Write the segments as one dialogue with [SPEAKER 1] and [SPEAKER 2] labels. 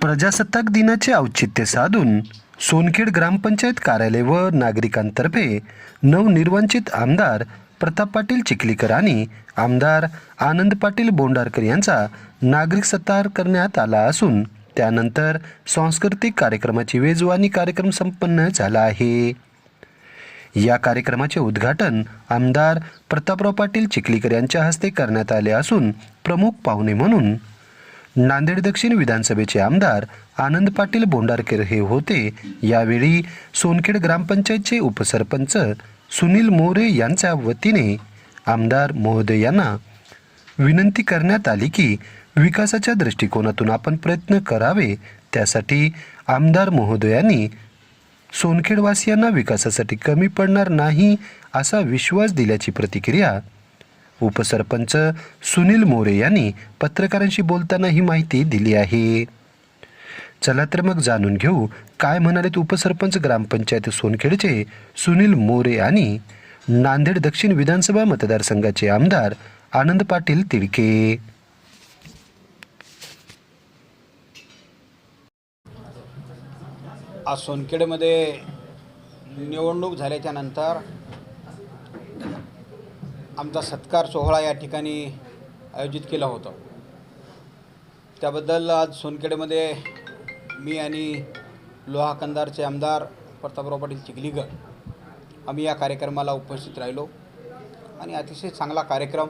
[SPEAKER 1] प्रजासत्ताक दिनाचे औचित्य साधून सोनखेड ग्रामपंचायत कार्यालय व नागरिकांतर्फे नवनिर्वांचित आमदार प्रताप पाटील चिखलीकर आणि आमदार आनंद पाटील बोंडारकर यांचा नागरिक सत्कार करण्यात आला असून त्यानंतर सांस्कृतिक कार्यक्रमाची वेजवानी कार्यक्रम संपन्न झाला आहे. या कार्यक्रमाचे उद्घाटन आमदार प्रतापराव पाटील चिखलीकर यांच्या हस्ते करण्यात आले असून प्रमुख पाहुणे म्हणून नांदेड दक्षिण विधानसभेचे आमदार आनंद पाटील बोंडारकर हे होते. यावेळी सोनखेड ग्रामपंचायतचे उपसरपंच सुनील मोरे यांच्या वतीने आमदार महोदय यांना विनंती करण्यात आली की विकासाच्या दृष्टिकोनातून आपण प्रयत्न करावे. त्यासाठी आमदार महोदयांनी सोनखेडवासियांना विकासासाठी कमी पडणार नाही असा विश्वास दिल्याची प्रतिक्रिया उपसरपंच सुनील मोरे यांनी पत्रकारांशी बोलताना ही माहिती दिली आहे. चला तर मग जाणून घेऊ काय म्हणालेत उपसरपंच ग्रामपंचायत सोनखेडचे सुनील मोरे आणि नांदेड दक्षिण विधानसभा मतदारसंघाचे आमदार आनंद पाटील तिडके.
[SPEAKER 2] आज सोनखेडमध्ये निवडणूक झाल्याच्यानंतर आमचा सत्कार सोहळा या ठिकाणी आयोजित केला होता. त्याबद्दल आज सोनखेडमध्ये मी आणि लोहा कंदारचे आमदार प्रतापराव पाटील चिखलीकर आम्ही या कार्यक्रमाला उपस्थित राहिलो. आणि अतिशय चांगला कार्यक्रम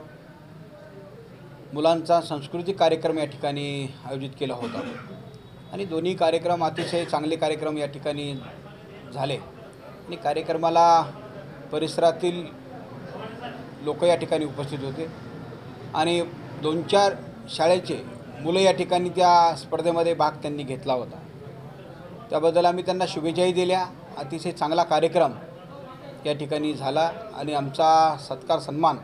[SPEAKER 2] मुलांचा सांस्कृतिक कार्यक्रम या ठिकाणी आयोजित केला होता. आणि दोन्ही कार्यक्रम अतिशय चांगले कार्यक्रम या ठिकाणी झाले. आणि कार्यक्रमाला परिसरातील लोक या ठिकाणी उपस्थित होते. आणि दोन चार शाळेचे मुलं या ठिकाणी त्या स्पर्धेमध्ये भाग त्यांनी घेतला होता. त्याबद्दल आम्ही त्यांना शुभेच्छाही दिल्या. अतिशय चांगला कार्यक्रम या ठिकाणी झाला आणि आमचा सत्कार सन्मान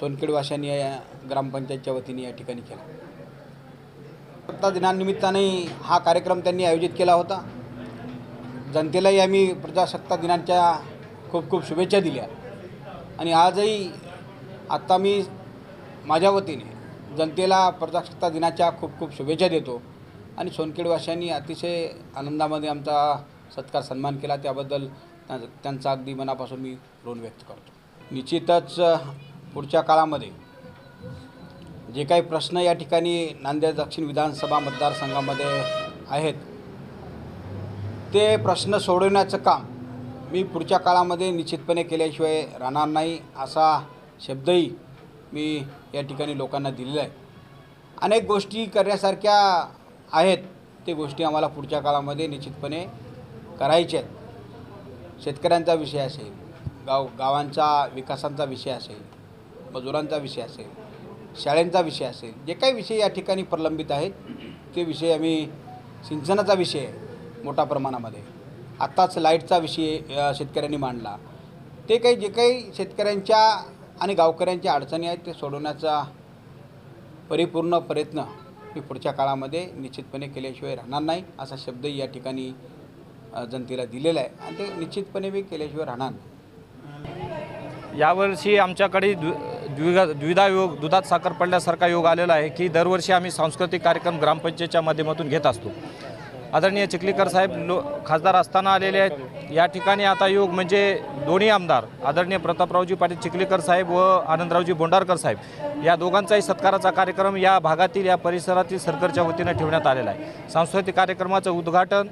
[SPEAKER 2] सोनखेडवाशांनी या ग्रामपंचायतच्या वतीने या ठिकाणी केला. सत्ता दिनानिमित्ताने हा कार्यक्रम त्यांनी आयोजित केला होता. जनतेलाही आम्ही प्रजासत्ता दिनाच्या खूप खूप शुभेच्छा दिल्या. आणि आजही आत्ता मी माझ्या वतीने जनतेला प्रजासत्ता दिनाच्या खूप खूप शुभेच्छा देतो. आणि सोनखेडवाशांनी अतिशय आनंदामध्ये आमचा सत्कार सन्मान केला. त्याबद्दल त्यांचा अगदी मनापासून मी ऋण व्यक्त करतो. निश्चितच पुढच्या काळामध्ये जे काही प्रश्न या ठिकाणी नांदेड दक्षिण विधानसभा मतदारसंघामध्ये आहेत ते प्रश्न सोडवण्याचं काम मी पुढच्या काळामध्ये निश्चितपणे केल्याशिवाय राहणार नाही असा शब्दही मी या ठिकाणी लोकांना दिलेला आहे. अनेक गोष्टी करण्यासारख्या आहेत ते गोष्टी आम्हाला पुढच्या काळामध्ये निश्चितपणे करायच्या आहेत. शेतकऱ्यांचा विषय असेल गाव गावांचा विकासांचा विषय असेल मजुरांचा विषय असेल शाळेंचा विषय असेल जे काही विषय या ठिकाणी प्रलंबित आहेत ते विषय आम्ही सिंचनाचा विषय आहे मोठ्या प्रमाणामध्ये. आत्ताच लाईटचा विषय शेतकऱ्यांनी मांडला. ते काही जे काही शेतकऱ्यांच्या आणि गावकऱ्यांच्या अडचणी आहेत ते सोडवण्याचा परिपूर्ण प्रयत्न मी पुढच्या काळामध्ये निश्चितपणे केल्याशिवाय राहणार नाही असा शब्दही या ठिकाणी जनतेला दिलेला आहे. आणि ते निश्चितपणे मी केल्याशिवाय राहणार नाही.
[SPEAKER 3] यावर्षी आमच्याकडे द्वि द्विगा द्विधा योग दुधात साखर पडल्यासारखा योग आलेला आहे की दरवर्षी आम्ही सांस्कृतिक कार्यक्रम ग्रामपंचायतच्या माध्यमातून घेत असतो. आदरणीय चिखलीकर साहेब लो खासदार असताना आलेले आहेत. या ठिकाणी आता योग म्हणजे दोन्ही आमदार आदरणीय प्रतापरावजी पाटील चिखलीकर साहेब व आनंदरावजी बोंडारकर साहेब या दोघांचाही सत्काराचा कार्यक्रम या भागातील या परिसरातील सरकारच्या वतीनं ठेवण्यात आलेला आहे. सांस्कृतिक कार्यक्रमाचं उद्घाटन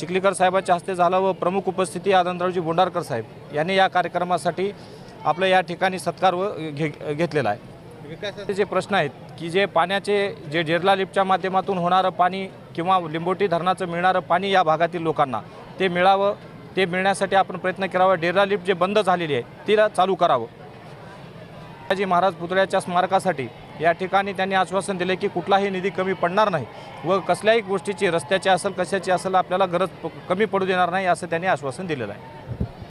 [SPEAKER 3] चिखलीकर साहेबांच्या हस्ते झालं व प्रमुख उपस्थिती आनंदरावजी बोंडारकर साहेब यांनी या कार्यक्रमासाठी आपलं या ठिकाणी सत्कार व घे घेतलेला आहे. विकासाचे जे प्रश्न आहेत की जे पाण्याचे जे जेरला लिफ्टच्या माध्यमातून होणारं पाणी किंवा लिंबोटी धरणाचं मिळणारं पाणी या भागातील लोकांना ते मिळावं ते मिळण्यासाठी आपण प्रयत्न करावा. डेरला लिफ्ट जे बंद झालेली आहे तिला चालू करावं. शिवाजी महाराज पुतळ्याच्या स्मारकासाठी या ठिकाणी त्यांनी आश्वासन दिले की कुठलाही निधी कमी पडणार नाही व कसल्याही गोष्टीची रस्त्याची असेल कशाची असेल आपल्याला गरज प- कमी पडू देणार नाही असं त्यांनी आश्वासन दिलेलं आहे.